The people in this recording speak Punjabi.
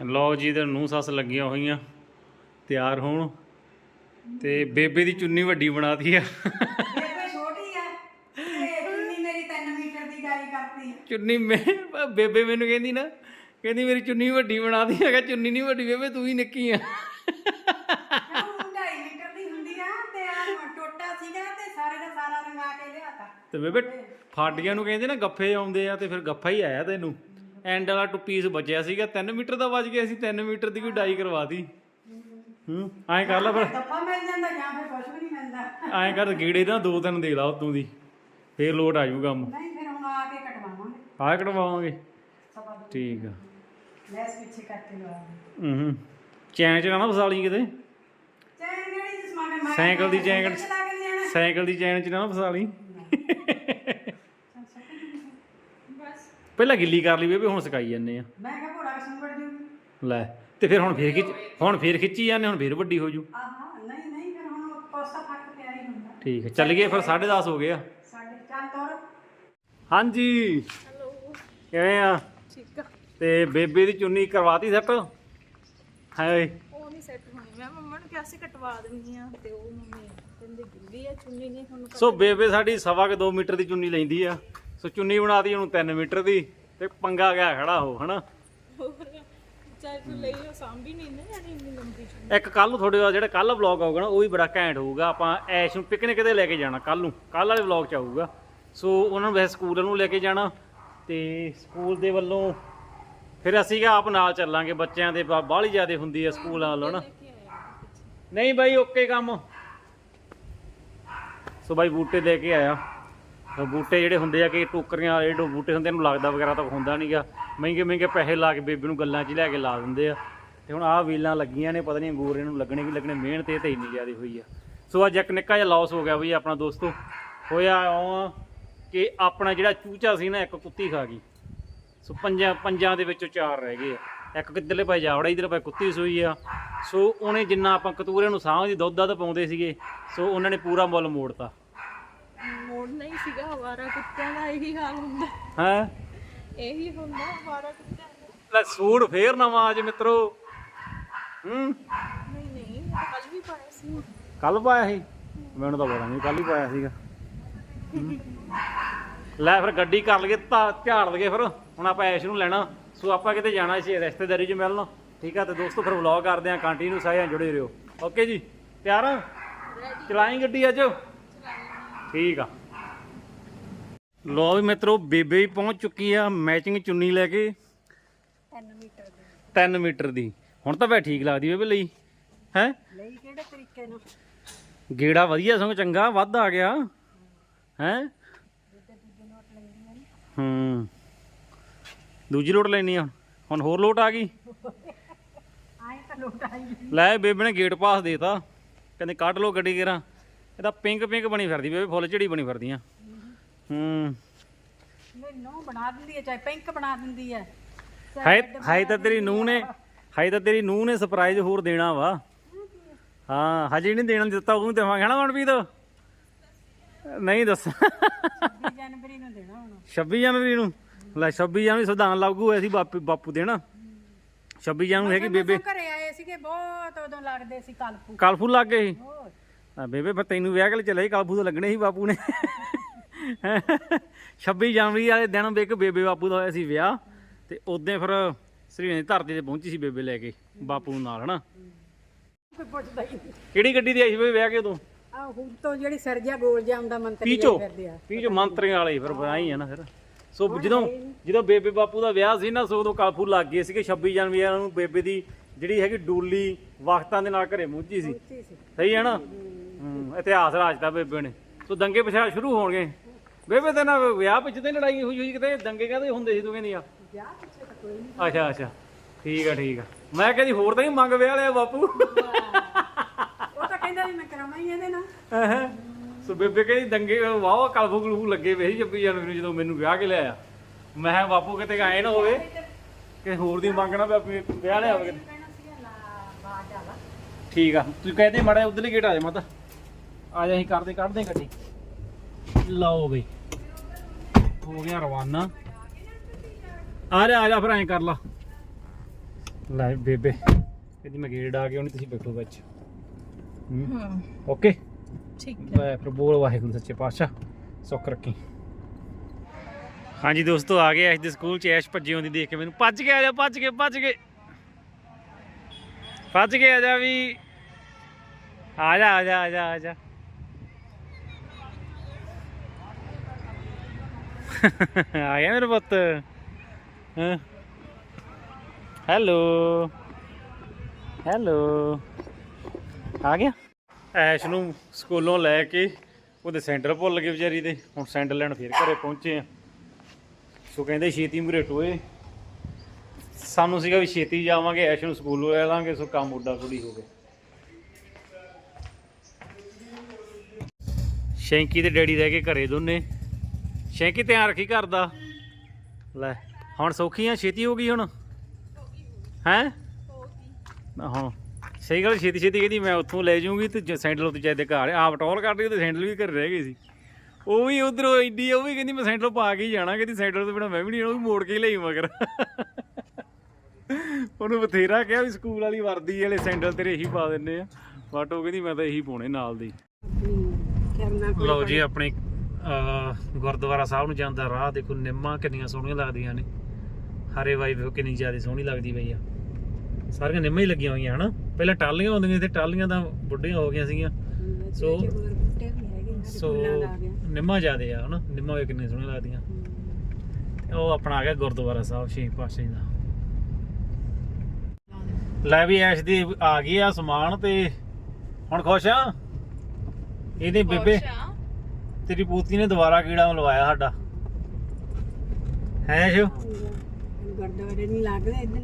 ਲਓ ਜੀ ਤੇ ਨੂੰ ਸੱਸ ਲੱਗੀਆਂ ਹੋਈਆਂ ਤਿਆਰ ਹੋਣ। ਤੇ ਬੇਬੇ ਦੀ ਚੁੰਨੀ ਵੱਡੀ ਬਣਾਤੀ ਆ। ਬੇਬੇ ਛੋਟੀ ਆ। ਤੇ ਚੁੰਨੀ ਮੇਰੀ 3 ਮੀਟਰ ਦੀ ਡਾਈ ਕਰਤੀ ਆ। ਚੁੰਨੀ ਮੈਂ ਬੇਬੇ ਮੈਨੂੰ ਕਹਿੰਦੀ ਨਾ ਕਹਿੰਦੀ ਮੇਰੀ ਚੁੰਨੀ ਵੱਡੀ ਬਣਾਤੀ। ਹੈਗਾ ਚੁੰਨੀ ਨਹੀਂ ਵੱਡੀ ਬੇਬੇ ਤੂੰ ਹੀ ਨਿੱਕੀ ਆ। ਉਹ 2.5 ਮੀਟਰ ਦੀ ਹੁੰਦੀ ਆ ਤੇ ਆ ਟੋਟਾ ਸੀਗਾ ਤੇ ਸਾਰੇ ਦਾ ਸਾਰਾ ਰੰਗਾ ਕੇ ਲਿਆਤਾ। ਤੇ ਬੇਬੇ ਫਾਟੀਆਂ ਨੂੰ ਕਹਿੰਦੇ ਨਾ ਗੱਫੇ ਆਉਂਦੇ ਆ ਤੇ ਫਿਰ ਗੱਫਾ ਹੀ ਆਇਆ ਤੈਨੂੰ। ਐਂਡ ਵਾਲਾ ਟੂ ਪੀਸ ਬਚਿਆ ਸੀਗਾ 3 ਮੀਟਰ ਦਾ ਬਚ ਗਿਆ ਸੀ 3 ਮੀਟਰ ਦੀ ਕੋਈ ਡਾਈ ਕਰਵਾਤੀ ਹੂੰ ਐਂ ਕਰ ਲੈ ਫਿਰ। ਦੱਫਾ ਮਿਲ ਜਾਂਦਾ ਜਾਂ ਫਿਰ ਕੁਝ ਵੀ ਨਹੀਂ ਮਿਲਦਾ। ਐਂ ਕਰ ਗੀੜੇ ਨਾ ਦੋ ਤਿੰਨ ਦੇ ਲਾ ਉਤੋਂ ਦੀ ਫੇਰ ਲੋਟ ਆ ਜਾਊ ਕੰਮ। ਨਹੀਂ ਫਿਰ ਹੁਣ ਆ ਕੇ ਕਟਵਾਵਾਂਗੇ। ਆਹ ਕਢਵਾਵਾਂਗੇ ਸਭਾ ਦੋ ਠੀਕ ਆ। ਲੈਸ ਪਿੱਛੇ ਕਰਕੇ ਲਵਾਵਾਂਗੇ ਹੂੰ ਚੈਨ ਚ ਨਾ ਨਾ ਫਸਾਲੀ ਕਿਤੇ। ਚੈਨ ਕਿਹੜੀ ਜਿਸ ਮਾਰੇ ਸਾਈਕਲ ਦੀ ਚੈਨ ਸਾਈਕਲ ਦੀ ਚੈਨ ਚ ਨਾ ਨਾ ਫਸਾਲੀ ਬਸ। ਪਹਿਲਾਂ ਗਿੱਲੀ ਕਰ ਲਈ ਬੇਬੇ ਹੁਣ ਸਕਾਈ ਜਾਂਦੇ ਆ। ਮੈਂ ਕਿਹਾ ਘੋੜਾ ਸੰਗੜ ਜੂ? ਲੈ ਤੇ ਫਿਰ ਹੁਣ ਫੇਰ ਖਿੱਚ ਹੁਣ ਫੇਰ ਖਿੱਚੀ ਜਾਂਦੇ ਹੁਣ ਫੇਰ ਵੱਡੀ ਹੋ ਜੂ। ਆਹਾ ਨਹੀਂ ਨਹੀਂ ਫਿਰ ਹੁਣ ਕੋਸਾ ਫ਼ਰਕ ਪਿਆ ਹੀ ਹੁੰਦਾ। ਠੀਕ ਹੈ ਚੱਲ ਗਏ ਫਿਰ 10:30 ਹੋ ਗਏ ਆ। ਸਾਡੇ ਚੱਲ ਤੋਰ। ਹਾਂਜੀ। ਹੈਲੋ। ਕਿਵੇਂ ਆ? ਠੀਕ ਆ। ਤੇ ਬੇਬੇ ਦੀ ਚੁੰਨੀ ਕਰਵਾਤੀ ਸੈੱਟ? ਹਾਏ। ਉਹ ਨਹੀਂ ਸੈੱਟ ਹੋਣੀ। ਮੈਂ ਮੰਮਾ ਨੂੰ ਕਿਹਾ ਸੀ ਕਟਵਾ ਦਿੰਦੀ ਆ ਤੇ ਉਹ ਮੰਮੀ ਕਹਿੰਦੇ ਗਿੱਲੀ ਆ ਚੁੰਨੀ ਨੇ ਹੁਣ ਸੋ ਬੇਬੇ ਸਾਡੀ ਸਵਾ ਕੇ 2 ਮੀਟਰ ਦੀ ਚੁੰਨੀ ਲੈਂਦੀ ਆ। ਸੋ ਚੁੰਨੀ ਬਣਾਤੀ ਉਹਨੂੰ 3 ਮੀਟਰ ਦੀ ਤੇ ਪੰਗਾ ਗਿਆ ਖੜਾ ਹੋ ਹਨਾ? ਹੋਰ ਚਾਹੇ ਤੂੰ ਲਈ ਉਹ ਸਾਂਭੀ ਨਹੀਂ ਨਾ ਜਾਨੀ ਇੰਨੀ ਲੰਬੀ ਚੁੰਨੀ। ਇੱਕ ਕੱਲ ਨੂੰ ਤੁਹਾਡੇ ਦਾ ਜਿਹੜਾ ਕੱਲ ਵਲੌਗ ਆਊਗਾ ਨਾ ਉਹ ਵੀ ਬੜਾ ਘੈਂਟ ਹੋਊਗਾ। ਆਪਾਂ ਐਸ਼ ਨੂੰ ਪਿਕਨਿਕ ਤੇ ਲੈ ਕੇ ਜਾਣਾ ਕੱਲ ਨੂੰ। ਕੱਲ ਵਾਲੇ ਵਲੌਗ ਚ ਆਊਗਾ। ਸੋ ਉਹਨਾਂ ਨੂੰ ਵੈਸੇ ਸਕੂਲ ਨੂੰ ਲੈ ਕੇ ਜਾਣਾ ਤੇ ਸਕੂਲ ਦੇ ਵੱਲੋਂ ਫਿਰ ਅਸੀਂ ਆਪ ਨਾਲ ਚੱਲਾਂਗੇ ਬੱਚਿਆਂ ਦੇ ਬਾਹਲੀ ਜ਼ਿਆਦਾ ਹੁੰਦੀ ਆ ਸਕੂਲਾਂ ਵੱਲੋਂ ਨਾ। ਨਹੀਂ ਬਾਈ ਓਕੇ ਕੰਮ। ਸੋ ਬਾਈ ਬੂਟੇ ਲੈ ਕੇ ਆਇਆ। ਬੂਟੇ ਜਿਹੜੇ ਹੁੰਦੇ ਆ ਕਿ ਟੋਕਰੀਆਂ ਵਾਲੇ ਜਿਹੜੇ ਬੂਟੇ ਹੁੰਦੇ ਇਹਨੂੰ ਲੱਗਦਾ ਵਗੈਰਾ ਤਾਂ ਹੁੰਦਾ ਨਹੀਂਗਾ ਮਹਿੰਗੇ ਮਹਿੰਗੇ ਪੈਸੇ ਲਾ ਕੇ ਬੇਬੇ ਨੂੰ ਗੱਲਾਂ 'ਚ ਲੈ ਕੇ ਲਾ ਦਿੰਦੇ ਆ। ਤੇ ਹੁਣ ਆਹ ਵੀਲਾਂ ਲੱਗੀਆਂ ਨੇ, ਪਤਾ ਨਹੀਂ ਅੰਗੂਰ ਇਹਨੂੰ ਲੱਗਣੇ ਕਿ ਲੱਗਣੇ, ਮਿਹਨਤ ਇਹ ਤੇ ਇੰਨੀ ਜ਼ਿਆਦਾ ਹੋਈ ਆ। ਸੋ ਅੱਜ ਇੱਕ ਨਿੱਕਾ ਜਿਹਾ ਲਾਸ ਹੋ ਗਿਆ ਬਈ ਆਪਣਾ ਦੋਸਤੋ। ਹੋਇਆ ਉਹ ਕਿ ਆਪਣਾ ਜਿਹੜਾ ਚੂਚਾ ਸੀ ਨਾ, ਇੱਕ ਕੁੱਤੀ ਖਾ ਗਈ। ਸੋ ਪੰਜਾਂ ਪੰਜਾਂ ਦੇ ਵਿੱਚੋਂ ਚਾਰ ਰਹਿ ਗਏ ਆ। ਇੱਕ ਕਿੱਧਰਲੇ ਭਾਈ ਜਾਵੜਾ, ਇਧਰਲੇ ਭਾਈ ਕੁੱਤੀ ਸੂਈ ਆ। ਸੋ ਉਹਨੇ ਜਿੰਨਾ ਆਪਾਂ ਕਤੂਰੇ ਨੂੰ ਸਾਂਭਦੀ ਦੁੱਧ ਦੱਧ ਪਾਉਂਦੇ ਸੀਗੇ, ਸੋ ਉਹਨਾਂ ਨੇ ਪੂਰਾ ਮੁੱਲ ਮੋੜਤਾ। ਸੀਗਾ ਹਵਾਰਾ ਕੁੱਤਿਆਂ ਦਾ ਇਹੀ ਹਾਲ ਹੁੰਦਾ। ਹੈ? ਇਹੀ ਹੁੰਦਾ ਹਵਾਰਾ ਕੁੱਤਿਆਂ ਦਾ। ਲੈ ਸੂਟ ਫੇਰ ਨਵਾਂ ਅੱਜ ਮਿੱਤਰੋ। ਹੂੰ? ਨਹੀਂ ਨਹੀਂ ਕੱਲ ਵੀ ਪਾਇਆ ਸੀ। ਕੱਲ ਪਾਇਆ ਸੀ? ਮੈਨੂੰ ਤਾਂ ਪਤਾ ਨਹੀਂ ਕੱਲ ਹੀ ਪਾਇਆ ਸੀਗਾ। ਹੂੰ। ਲੈ ਫਿਰ ਗੱਡੀ ਕਰ ਲਈਏ ਤਾਂ ਝਾੜ ਲਈਏ ਫਿਰ। ਹੁਣ ਆਪਾਂ ਐਸ਼ ਨੂੰ ਲੈਣਾ। ਸੋ ਆਪਾਂ ਕਿਤੇ ਜਾਣਾ ਸੀ ਰਿਸ਼ਤੇਦਾਰੀ 'ਚ ਮਿਲਣ। ਠੀਕ ਆ ਤੇ ਦੋਸਤੋ ਫਿਰ ਵਲੌਗ ਕਰਦੇ ਆ ਕੰਟੀਨਿਊ ਸਾਰੇ ਜੁੜੇ ਰਹੋ। ਓਕੇ ਜੀ? ਤਿਆਰ ਆ? ਚਲਾਈ ਗੱਡੀ ਅੱਜ? ਠੀਕ ਆ। ਲੋ ਵੀ ਮਿੱਤਰੋ ਬੇਬੇ ਵੀ ਪਹੁੰਚ ਚੁੱਕੀ ਆ ਮੈਚਿੰਗ ਚੁੰਨੀ ਲੈ ਕੇ। 3 ਮੀਟਰ ਦੀ। 3 ਮੀਟਰ ਦੀ। ਹੁਣ ਤਾਂ ਬੈ ਠੀਕ ਲੱਗਦੀ ਬੇਬੇ ਲਈ। ਹੈ? ਲਈ ਕਿਹੜੇ ਤਰੀਕੇ ਨਾਲ ਗੇੜਾ ਵਧੀਆ ਸਗੋਂ ਚੰਗਾ ਵੱਧ ਆ ਗਿਆ। ਹੈ? ਹੂੰ। ਦੂਜੀ ਲੋਟ ਲੈਣੀ ਆ। ਹੁਣ ਹੋਰ ਲੋਟ ਆ ਗਈ। ਆਏ ਤਾਂ ਲੋਟ ਆਈ ਲੈ ਬੇਬੇ ਨੇ ਗੇਟ ਪਾਸ ਦੇਤਾ। ਕਹਿੰਦੇ ਕੱਢ ਲੋ ਗੱਡੀ ਕੇਰਾ। ਇਹਦਾ ਪਿੰਕ ਪਿੰਕ ਬਣੀ ਫਿਰਦੀ ਬੇਬੇ ਫੁੱਲ ਝੜੀ ਬਣੀ ਫਿਰਦੀਆਂ ਹੂੰ। ਮੈਨੂੰ ਬਣਾ ਦਿੰਦੀ ਹੈ ਚਾਹੇ ਪਿੰਕ ਬਣਾ ਦਿੰਦੀ ਹੈ। ਹਾਏ ਹਾਏ ਤਾਂ ਤੇਰੀ ਨੂੰਹ ਨੇ ਹਾਏ ਤਾਂ ਤੇਰੀ ਨੂੰਹ ਨੇ ਸਰਪ੍ਰਾਈਜ਼ ਹੋਰ ਦੇਣਾ ਵਾ। ਹਾਂ ਹਜੇ ਨਹੀਂ ਦੇਣਾ ਦਿੱਤਾ ਉਹਨੂੰ ਦੇਵਾਂਗੇ। ਹਨਾ ਮਨਪ੍ਰੀਤ? ਨਹੀਂ ਦੱਸ। 20 ਜਨਵਰੀ ਨੂੰ ਦੇਣਾ ਹੁਣ। 26 ਜਨਵਰੀ ਨੂੰ? ਲੈ 26 ਜਨਵਰੀ ਸੰਵਿਧਾਨ ਲਾਗੂ ਹੋਇਆ ਸੀ ਬਾਪੂ ਬਾਪੂ ਦੇਣਾ 26 ਜਨਵਰੀ ਹੈਗੀ ਬੇਬੇ। ਘਰੇ ਆਏ ਸੀਗੇ ਬਹੁਤ ਉਦੋਂ ਲੱਗਦੇ ਸੀ ਕਲਪੂ। ਕਾਲਫੂ ਲੱਗ ਗਏ ਸੀ? ਬੇਬੇ ਫਿਰ ਤੈਨੂੰ ਵਿਆਹ ਕੇ ਚੱਲੇ ਕਾਲਫੂ ਤਾਂ ਲੱਗਣੇ ਸੀ ਬਾਪੂ ਨੇ। 26 ਜਨਵਰੀ ਵਾਲੇ ਦਿਨ ਵੇਖ ਬੇਬੇ ਬਾਪੂ ਦਾ ਹੋਇਆ ਸੀ ਵਿਆਹ ਤੇ ਉਦੋਂ ਫਿਰ ਸ੍ਰੀ ਦੀ ਧਰਤੀ ਤੇ ਪਹੁੰਚੀ ਸੀ ਬੇਬੇ ਲੈ ਕੇ ਬਾਪੂ ਨੂੰ ਨਾਲ ਹਨਾ? ਕੋਈ ਪੁੱਛਦਾ ਹੀ ਨਹੀਂ। ਕਿਹੜੀ ਗੱਡੀ ਤੇ ਆਈ ਸੀ ਵਿਆਹ ਕੇ ਉਦੋਂ? ਆ ਹੁਣ ਤੋਂ ਜਿਹੜੀ ਸਰਜਾ ਗੋਲ ਜਿਹਾ ਹੁੰਦਾ ਮੰਤਰੀ ਪੀਚੋ। ਫਿਰਦੇ ਆ। ਪੀਚੋ ਮੰਤਰੀਆਂ ਵਾਲੇ ਫਿਰ ਆਈ ਆ ਨਾ ਫਿਰ। ਸੋ ਜਦੋਂ ਜਦੋਂ ਬੇਬੇ ਬਾਪੂ ਦਾ ਵਿਆਹ ਸੀ ਨਾ ਸੋ ਉਦੋਂ ਕਾਲਫੂ ਲੱਗ ਗਏ ਸੀਗੇ 26 ਜਨਵਰੀ ਨੂੰ ਬੇਬੇ ਦੀ ਜਿਹੜੀ ਹੈਗੀ ਡੂਲੀ ਵਕਤਾਂ ਦੇ ਨਾਲ ਘਰੇ ਮੁੱਝੀ ਸੀ। ਸਹੀ ਹੈ ਨਾ? ਹੂੰ। ਇਤਿਹਾਸ ਰਾਜਦਾ ਬੇਬੇ ਨੇ। ਸੋ ਦੰਗੇ ਪਛਾਣ ਸ਼ੁਰੂ ਹੋਣਗੇ। ਬੇਬੇ ਤੇ ਨਾ ਵਿਆਹ ਪਿੱਛੇ ਤੇ ਲੜਾਈ ਹੋਈ ਹੋਈ ਕਿਤੇ ਦੰਗੇ ਕਾਹਦੇ ਹੁੰਦੇ ਸੀ ਤੂੰ ਕਹਿੰਦੀ ਆ ਵਿਆਹ ਪਿੱਛੇ ਤਾਂ ਕੋਈ ਨਹੀਂ ਅੱਛਾ ਅੱਛਾ। ਠੀਕ ਆ ਠੀਕ ਆ। ਮੈਂ ਕਹਿੰਦੀ ਹੋਰ ਤਾਂ ਨਹੀਂ ਮੰਗ ਵਿਆਹ ਲਿਆ ਬਾਪੂ। ਉਹ ਤਾਂ ਕਹਿੰਦਾ ਵੀ ਮੈਂ ਕਰਾਉਣਾ ਹੀ ਇਹਦੇ ਨਾਲ। ਹੈਂ। ਸੋ ਬੇਬੇ ਕਹਿੰਦੀ ਦੰਗੇ ਵਾਵਾ ਕਲਫੂ ਕਲਫੂ ਲੱਗੇ ਵੇ ਸੀ 26 ਜਨਵਰੀ ਨੂੰ ਜਦੋਂ ਮੈਨੂੰ ਵਿਆਹ ਕੇ ਲਿਆਇਆ। ਮੈਂ ਕਿਹਾ ਬਾਪੂ ਕਿਤੇ ਐ ਨਾ ਹੋਵੇ ਕਿ ਹੋਰ ਦੀ ਮੰਗਣਾ ਵੀ ਵਿਆਹ ਲਿਆ ਹੋਵੇ ਠੀਕ ਆ। ਤੂੰ ਕਹਦੇ ਮੜਾ ਉਧਰਲੀ ਗੇਟ ਆ ਜਾ ਮਾਤਾ। ਆ ਜਾ ਅਸੀਂ ਕਰਦੇ ਕੱਢਦੇ ਗੱਡੀ। ਲਓ ਬਈ। ਹੋ ਗਿਆ ਰਵਾਨਾ। ਆ ਜਾ ਆ ਜਾ ਫਿਰ ਐਂ ਕਰ ਲਾ। ਲੈ ਬੇਬੇ ਇਹਦੀ ਮੈਂ ਗੇੜ ਆ ਕੇ ਉਹਨੇ ਤੁਸੀਂ ਬੈਠੋ ਵਿੱਚ। ਹੂੰ ਓਕੇ? ਠੀਕ ਲੈ ਫਿਰ ਬੋਲ ਵਾਹਿਗੁਰੂ ਸੱਚੇ ਪਾਤਸ਼ਾਹ ਸੁੱਖ ਰੱਖੀ। ਹਾਂਜੀ ਦੋਸਤੋ ਆ ਗਏ ਅੱਜ ਦੇ ਸਕੂਲ ਚ ਐਸ਼ ਭੱਜੀ ਹੁੰਦੀ ਦੇਖ ਕੇ ਮੈਨੂੰ ਭੱਜ ਕੇ ਆ ਜਾ ਭੱਜ ਕੇ ਭੱਜ ਕੇ। ਭੱਜ ਕੇ ਆ ਜਾ ਵੀ। ਆ ਜਾ ਆ ਜਾ ਆ ਜਾ ਆ ਜਾ। ਆ ਗਿਆ ਮੇਰੇ ਪੁੱਤ। ਹੈਲੋ ਹੈਲੋ ਆ ਗਿਆ? ਐਸ਼ ਨੂੰ ਸਕੂਲੋਂ ਲੈ ਕੇ ਉਹਦੇ ਸੈਂਟਰ ਭੁੱਲ ਗਏ ਵਿਚਾਰੀ ਦੇ। ਹੁਣ ਸੈਂਡਲ ਲੈਣ ਫੇਰ ਘਰੇ ਪਹੁੰਚੇ ਆ। ਸੋ ਕਹਿੰਦੇ ਛੇਤੀ ਮੂਰੇ ਟੋਏ। ਸਾਨੂੰ ਸੀਗਾ ਵੀ ਛੇਤੀ ਜਾਵਾਂਗੇ ਐਸ਼ ਨੂੰ ਸਕੂਲੋਂ ਲੈ ਲਾਂਗੇ, ਸੋ ਕੰਮ ਉੱਡਾ ਕੁੜੀ ਹੋ ਗਿਆ। ਸ਼ੈਂਕੀ ਤੇ ਡੈਡੀ ਰਹਿ ਕੇ ਘਰੇ ਦੋਨੇ। ਸ਼ੈਂਕੀ ਧਿਆਨ ਰੱਖੀ ਘਰ ਦਾ। ਲੈ ਹੁਣ ਸੌਖੀ ਆ ਛੇਤੀ ਹੋ ਗਈ ਹੁਣ? ਹੈ? ਹਾਂ ਸਹੀ ਗੱਲ ਛੇਤੀ ਛੇਤੀ ਕਹਿੰਦੀ ਮੈਂ ਉੱਥੋਂ ਲੈ ਜਾਊਂਗੀ ਤੇ ਸੈਂਡਲ ਉੱਤੇ ਚਾਹਦੇ ਘਰ ਆਪ ਟੌਰ ਕੱਢ ਤੇ ਸੈਂਡਲ ਵੀ ਘਰ ਰਹਿ ਗਏ ਸੀ। ਉਹ ਵੀ ਉਧਰੋਂ ਐਡੀ ਉਹ ਵੀ ਕਹਿੰਦੀ ਮੈਂ ਸੈਂਡਲ ਪਾ ਕੇ ਹੀ ਜਾਣਾ। ਕਹਿੰਦੀ ਸੈਂਡਲ ਤੋਂ ਬਿਨਾ ਮੈਂ ਵੀ ਨਹੀਂ ਉਹ ਮੋੜ ਕੇ ਲਈ ਮਗਰ ਉਹਨੂੰ ਬਥੇਰਾ ਕਿਹਾ ਵੀ ਸਕੂਲ ਵਾਲੀ ਵਰਦੀ ਵਾਲੇ ਸੈਂਡਲ ਤੇਰੇ ਇਹੀ ਪਾ ਦਿੰਨੇ ਆ। ਬਟ ਉਹ ਕਹਿੰਦੀ ਮੈਂ ਤਾਂ ਇਹੀ ਪਾਉਣੇ ਨਾਲ ਦੀ। ਲਓ ਜੀ ਆਪਣੇ ਗੁਰਦੁਆਰਾ ਸਾਹਿਬ ਨੂੰ ਜਾਂਦਾ ਰਾਹ ਦੇਖੋ ਨਿੰਮਾਂ ਕਿੰਨੀਆਂ ਸੋਹਣੀਆਂ ਲੱਗਦੀਆਂ ਨੇ। ਹਰੇ ਵਾਈ ਵੇਖੋ ਕਿੰਨੀ ਜ਼ਿਆਦਾ ਸੋਹਣੀ ਲੱਗਦੀ ਪਈ ਆ। ਸਾਰੀਆਂ ਨਿੰਮਾਂ ਹੀ ਲੱਗੀਆਂ ਹੋਈਆਂ ਹਨਾ? ਪਹਿਲਾਂ ਟਾਲੀਆਂ ਹੁੰਦੀਆਂ ਸੀ ਟਾਲੀਆਂ ਤਾਂ ਬੁੱਢੀਆਂ ਹੋ ਗਈਆਂ ਸੀਗੀਆਂ। ਸੋ ਸੋ ਨਿੰਮਾਂ ਜ਼ਿਆਦੇ ਆ ਹਨਾ? ਨਿੰਮਾਂ ਵੇ ਕਿੰਨੀਆਂ ਸੋਹਣੀਆਂ ਲੱਗਦੀਆਂ। ਤੇ ਉਹ ਆਪਣਾ ਆ ਗਿਆ ਗੁਰਦੁਆਰਾ ਸਾਹਿਬ ਛੇ ਪਾਸੇ ਦਾ। ਲੈ ਵੀ ਐਸ਼ ਦੀ ਆ ਗਈ ਆ ਸਮਾਨ ਤੇ। ਹੁਣ ਖੁਸ਼ ਆ? ਇਹਦੇ ਬੇਬੇ ਤੇਰੀ ਪੂਤੀ ਨੇ ਦੁਬਾਰਾ ਕੀੜਾ ਲਵਾਇਆ ਸਾਡਾ। ਹੈ ਸ਼ੋ ਗੁਰਦੁਆਰੇ ਨਹੀਂ ਲੱਗਦਾ ਇਦਾਂ